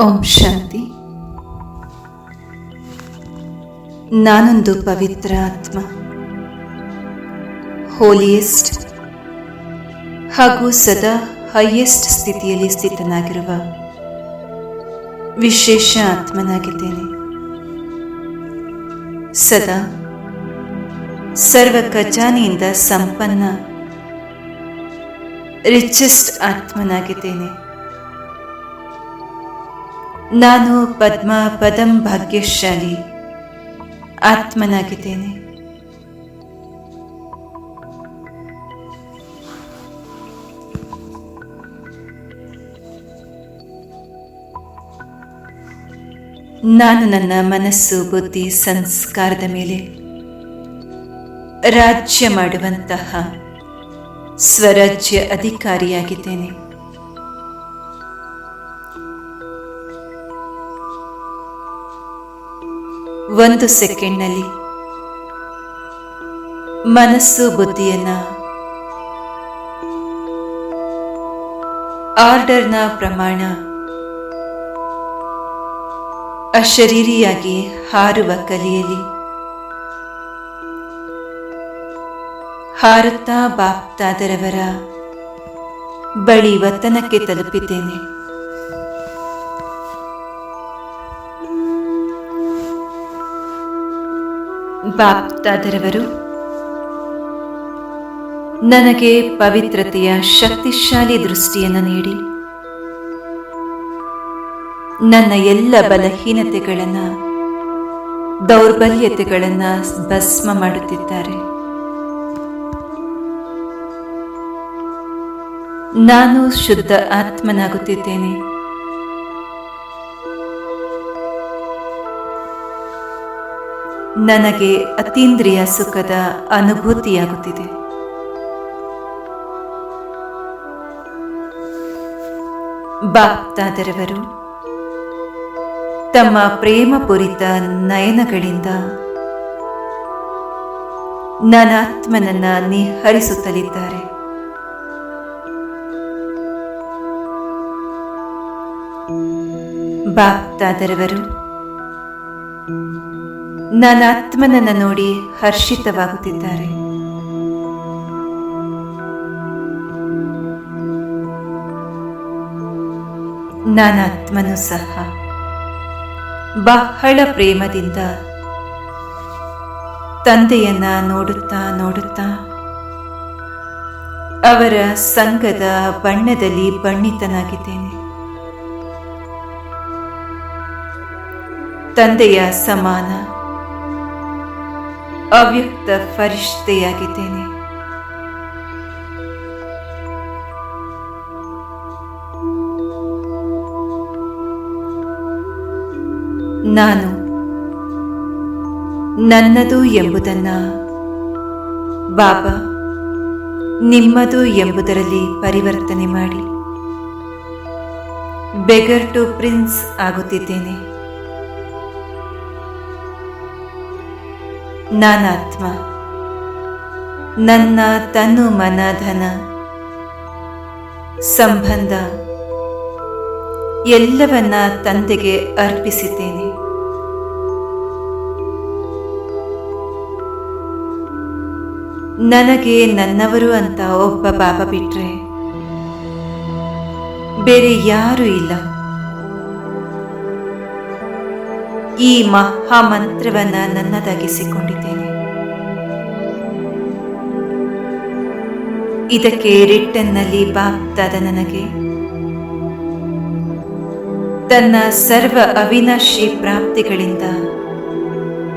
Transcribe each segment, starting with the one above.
ಓಂ ಶಾಂತಿ. ನಾನೊಂದು ಪವಿತ್ರ ಆತ್ಮ. ಹೋಲಿಯೆಸ್ಟ್ ಹಾಗೂ ಸದಾ ಹೈಯೆಸ್ಟ್ ಸ್ಥಿತಿಯಲ್ಲಿ ಸ್ಥಿತನಾಗಿರುವ ವಿಶೇಷ ಆತ್ಮನಾಗಿದ್ದೇನೆ. ಸದಾ ಸರ್ವ ಖಜಾನೆಯಿಂದ ಸಂಪನ್ನ ರಿಚೆಸ್ಟ್ ಆತ್ಮನಾಗಿದ್ದೇನೆ. ನಾನು ಪದ್ಮ ಪದಂ ಭಾಗ್ಯಶಾಲಿ. ಆತ್ಮನಾಗಿದ್ದೇನೆ. ನಾನು ನನ್ನ ಮನಸ್ಸು, ಬುದ್ಧಿ, ಸಂಸ್ಕಾರದ ಮೇಲೆ ರಾಜ್ಯ ಮಾಡುವಂತಹ ಸ್ವರಾಜ್ಯ ಅಧಿಕಾರಿಯಾಗಿದ್ದೇನೆ. ಒಂದು ಸೆಕೆಂಡ್ನಲ್ಲಿ. ಮನಸ್ಸು ಬುದ್ಧಿಯನ್ನ. ಆರ್ಡರ್ನ ಪ್ರಮಾಣ. ಅಶರೀರಿಯಾಗಿ ಹಾರುವ ಕಲಿಯಲಿ. ಹಾರುತ್ತಾ ಬಾಪ್ತಾದರವರ ಬಳಿ ವತನಕ್ಕೆ ತಲುಪಿದ್ದೇನೆ. ಬಾಪ್ತಾದರವರು, ನನಗೆ ಪವಿತ್ರತೆಯ ಶಕ್ತಿಶಾಲಿ ದೃಷ್ಟಿಯನ್ನು ನೀಡಿ. ನನ್ನ ಎಲ್ಲ ಬಲಹೀನತೆಗಳನ್ನು, ದೌರ್ಬಲ್ಯತೆಗಳನ್ನು ಭಸ್ಮ ಮಾಡುತ್ತಿದ್ದಾರೆ. ನಾನು ಶುದ್ಧ ಆತ್ಮನಾಗುತ್ತಿದ್ದೇನೆ. ನನಗೆ ಅತೀಂದ್ರಿಯ ಸುಖದ ಅನುಭೂತಿಯಾಗುತ್ತಿದೆ. ಬಾಪ್ತಾದರವರು ತಮ್ಮ ಪ್ರೇಮಪೂರಿತ ನಯನಗಳಿಂದ ನನಾತ್ಮನನ್ನ ನಿಹರಿಸುತ್ತಲಿದ್ದಾರೆ. ಬಾಪ್ತಾದರವರು ನನಾತ್ಮನನ್ನ ನೋಡಿ ಹರ್ಷಿತವಾಗುತ್ತಿದ್ದಾರೆ. ನನ್ನ ಆತ್ಮನು ಸಹ ಬಹಳ ಪ್ರೇಮದಿಂದ ತಂದೆಯನ್ನ ನೋಡುತ್ತಾ ನೋಡುತ್ತಾ ಅವರ ಸಂಘದ ಬಣ್ಣದಲ್ಲಿ ಬಣ್ಣಿತನಾಗಿದ್ದೇನೆ. ತಂದೆಯ ಸಮಾನ ಅವ್ಯಕ್ತ ಫರಿಷ್ಠೆಯಾಗಿದ್ದೇನೆ. ನಾನು ನನ್ನದು ಎಂಬುದನ್ನ ಬಾಬಾ ನಿಮ್ಮದು ಎಂಬುದರಲ್ಲಿ ಪರಿವರ್ತನೆ ಮಾಡಿ. ಬೆಗರ್ ಟು ಪ್ರಿನ್ಸ್ ಆಗುತ್ತಿದ್ದೇನೆ. ನಾನಾತ್ಮ. ನನ್ನ ತನು ಮನ ಧನ ಸಂಬಂಧ. ಎಲ್ಲವನ್ನ ತಂದೆಗೆ ಅರ್ಪಿಸಿದ್ದೇನೆ. ನನಗೆ ನನ್ನವರು ಅಂತ ಒಬ್ಬ ಬಾಬಾ ಬಿಟ್ರೆ ಬೇರೆ ಯಾರೂ ಇಲ್ಲ. ಈ ಮಹಾಮಂತ್ರವನ್ನ ನನ್ನದಾಗಿಸಿಕೊಂಡಿದ್ದೇನೆ. ಇದಕ್ಕೆ ರಿಟ್ಟನ್ನಲ್ಲಿ ಬಾಪ್ತಾದ ನನಗೆ, ತನ್ನ ಸರ್ವ ಅವಿನಾಶಿ ಪ್ರಾಪ್ತಿಗಳಿಂದ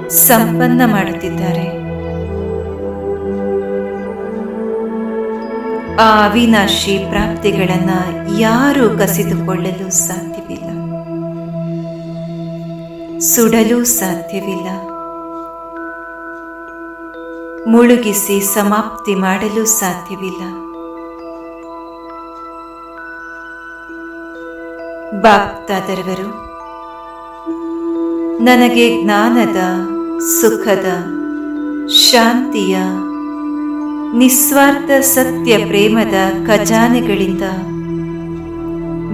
ಸಂಪನ್ನ ಮಾಡುತ್ತಿದ್ದಾರೆ. ಆ ಅವಿನಾಶಿ ಪ್ರಾಪ್ತಿಗಳನ್ನು ಯಾರೂ ಕಸಿದುಕೊಳ್ಳಲು ಸಾಧ್ಯವಿಲ್ಲ. ಸುಡಲು ಸಾಧ್ಯವಿಲ್ಲ. ಮುಳುಗಿಸಿ ಸಮಾಪ್ತಿ ಮಾಡಲು ಸಾಧ್ಯವಿಲ್ಲ. ಬಾಪ್ತಾದರವರು, ನನಗೆ ಜ್ಞಾನದ, ಸುಖದ, ಶಾಂತಿಯ, ನಿಸ್ವಾರ್ಥ ಸತ್ಯ ಪ್ರೇಮದ ಖಜಾನೆಗಳಿಂದ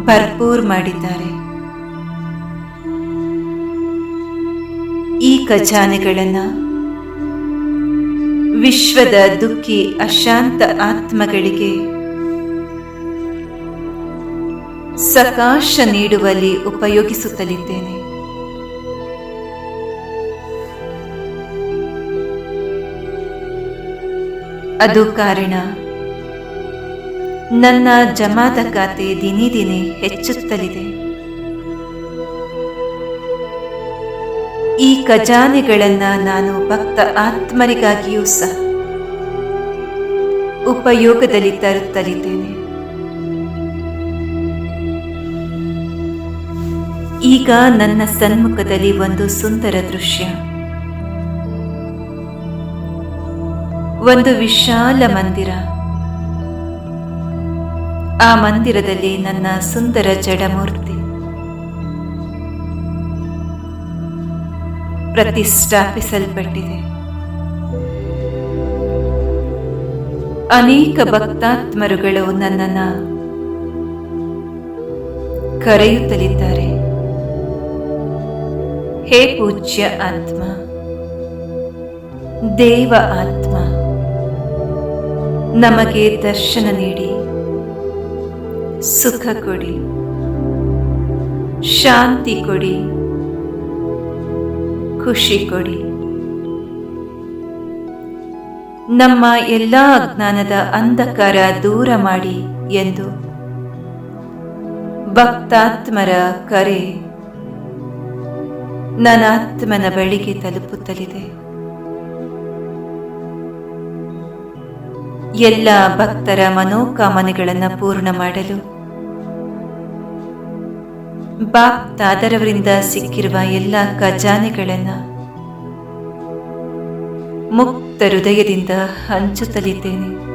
ಭರ್ಪೂರ್ ಮಾಡಿದ್ದಾರೆ. ಖಜಾನೆಗಳನ್ನ ವಿಶ್ವದ ದುಃಖಿ ಅಶಾಂತ ಆತ್ಮಗಳಿಗೆ ಸಕಾಶ ನೀಡುವಲ್ಲಿ ಉಪಯೋಗಿಸುತ್ತಲಿದ್ದೇನೆ. ಅದು ಕಾರಣ ನನ್ನ ಜಮಾದ ಖಾತೆ ದಿನೇ ದಿನೇ ಹೆಚ್ಚುತ್ತಲಿದೆ. ಈ ಖಜಾನೆಗಳನ್ನು ನಾನು ಭಕ್ತ ಆತ್ಮರಿಗಾಗಿಯೂ ಸಹ ಉಪಯೋಗದಲ್ಲಿ ತರುತ್ತಲಿದ್ದೇನೆ ಈಗ ನನ್ನ ಸನ್ಮುಖದಲ್ಲಿ ಒಂದು ಸುಂದರ ದೃಶ್ಯ. ಒಂದು ವಿಶಾಲ ಮಂದಿರ. ಆ ಮಂದಿರದಲ್ಲಿ ನನ್ನ ಸುಂದರ ಜಡಮೂರ್ತಿ. ಪ್ರತಿಷ್ಠಾಪಿಸಲ್ಪಟ್ಟಿದೆ. ಅನೇಕ ಭಕ್ತಾತ್ಮರುಗಳು ನನ್ನನ್ನ ಕರೆಯುತ್ತಲಿದ್ದಾರೆ. ಹೇ ಪೂಜ್ಯ ಆತ್ಮ, ದೇವ ಆತ್ಮ, ನಮಗೆ ದರ್ಶನ ನೀಡಿ, ಸುಖ ಕೊಡಿ, ಶಾಂತಿ ಕೊಡಿ. ಖುಷಿ ಕೊಡಿ. ನಮ್ಮ ಎಲ್ಲ ಅಜ್ಞಾನದ ಅಂಧಕಾರ ದೂರ ಮಾಡಿ ಎಂದು ಭಕ್ತಾತ್ಮರ ಕರೆ ನನಾತ್ಮನ ಬಳಿಗೆ ತಲುಪುತ್ತಲಿದೆ. ಎಲ್ಲ ಭಕ್ತರ ಮನೋಕಾಮನೆಗಳನ್ನು ಪೂರ್ಣ ಮಾಡಲು ಬಾಪ್ ದಾದರವರಿಂದ ಸಿಕ್ಕಿರುವ ಎಲ್ಲ ಖಜಾನೆಗಳನ್ನ ಮುಕ್ತ ಹೃದಯದಿಂದ ಹಂಚುತ್ತಲಿದ್ದೇನೆ.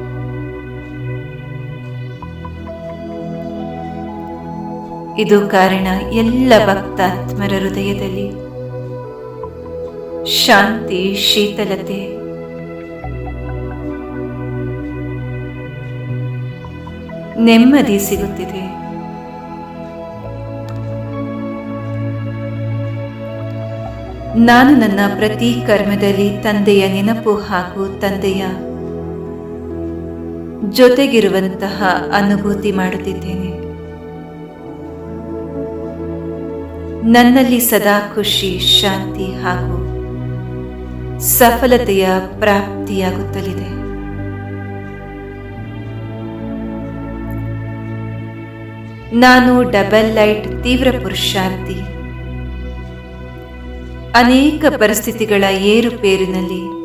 ಇದು ಕಾರಣ ಎಲ್ಲ ಭಕ್ತಾತ್ಮರ ಹೃದಯದಲ್ಲಿ ಶಾಂತಿ, ಶೀತಲತೆ, ನೆಮ್ಮದಿ ಸಿಗುತ್ತಿದೆ. ನಾನು ನನ್ನ ಪ್ರತಿ ಕರ್ಮದಲ್ಲಿ ತಂದೆಯ ನೆನಪು ಹಾಗೂ ತಂದೆಯ ಜೊತೆಗಿರುವಂತಹ ಅನುಭೂತಿ ಮಾಡುತ್ತಿದ್ದೇನೆ. ನನ್ನಲ್ಲಿ ಸದಾ ಖುಷಿ, ಶಾಂತಿ ಹಾಗೂ ಸಫಲತೆಯ ಪ್ರಾಪ್ತಿಯಾಗುತ್ತಲಿದೆ. ನಾನು ಡಬಲ್ ಲೈಟ್ ತೀವ್ರ ಪುರುಷಾರ್ಥಿ. ಅನೇಕ ಪರಿಸ್ಥಿತಿಗಳ ಏರುಪೇರಿನಲ್ಲಿ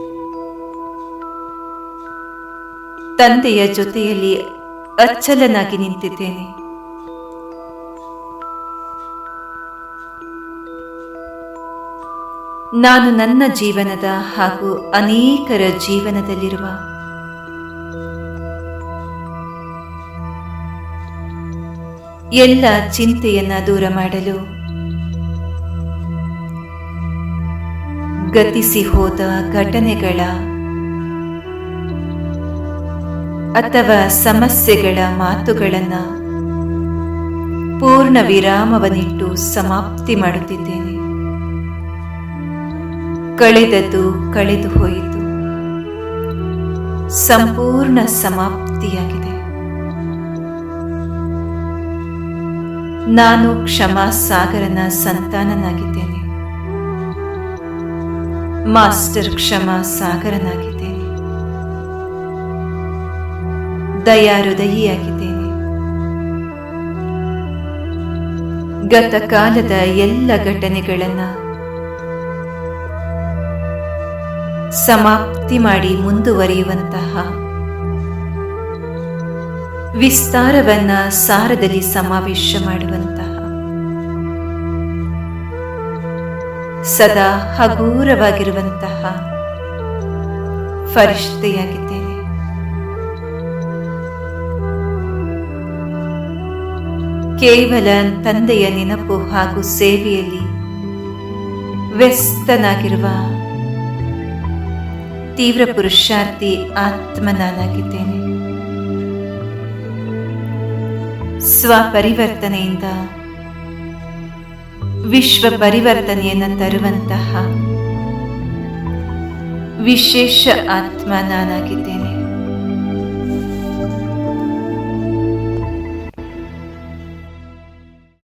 ತಂದೆಯ ಜೊತೆಯಲ್ಲಿ ಅಚ್ಚಲನಾಗಿ ನಿಂತಿದ್ದೇನೆ. ನಾನು ನನ್ನ ಜೀವನದ ಹಾಗೂ ಅನೇಕರ ಜೀವನದಲ್ಲಿರುವ ಎಲ್ಲ ಚಿಂತೆಯನ್ನ ದೂರ ಮಾಡಲು ಗತಿಸಿ ಹೋದ ಘಟನೆಗಳ ಅಥವಾ ಸಮಸ್ಯೆಗಳ ಮಾತುಗಳನ್ನ ಪೂರ್ಣ ವಿರಾಮವನ್ನಿಟ್ಟು ಸಮಾಪ್ತಿ ಮಾಡುತ್ತಿದ್ದೇನೆ. ಕಳೆದದ್ದು ಕಳೆದು ಹೋಯಿತು. ಸಂಪೂರ್ಣ ಸಮಾಪ್ತಿಯಾಗಿದೆ. ನಾನು ಕ್ಷಮಾ ಸಾಗರನ ಸಂತಾನನಾಗಿದ್ದೇನೆ. ಮಾಸ್ಟರ್ ಕ್ಷಮಾ ಸಾಗರನಾಗಿದ್ದೇನೆ. ದಯಾಹೃದಯಿಯಾಗಿದ್ದೇನೆ ಗತಕಾಲದ ಎಲ್ಲ ಘಟನೆಗಳನ್ನ ಸಮಾಪ್ತಿ ಮಾಡಿ ಮುಂದುವರಿಯುವಂತಹ ವಿಸ್ತಾರವನ್ನ ಸಾರದಲ್ಲಿ ಸಮಾವೇಶ ಮಾಡುವಂತಹ ಸದಾ ಹಗೂರವಾಗಿರುವಂತಹ ಫರಿಷ್ಠೆಯಾಗಿದ್ದೇನೆ. ಕೇವಲ ತಂದೆಯ ನೆನಪು ಹಾಗೂ ಸೇವೆಯಲ್ಲಿ ವ್ಯಸ್ತನಾಗಿರುವ ತೀವ್ರ ಪುರುಷಾರ್ಥಿ ಆತ್ಮನಾನಾಗಿದ್ದೇನೆ. ಸ್ವಪರಿವರ್ತನೆಯಿಂದ ವಿಶ್ವ ಪರಿವರ್ತನೆಯನ್ನು ತರುವಂತಹ ವಿಶೇಷ ಆತ್ಮ ನಾನಾಗಿದ್ದೇನೆ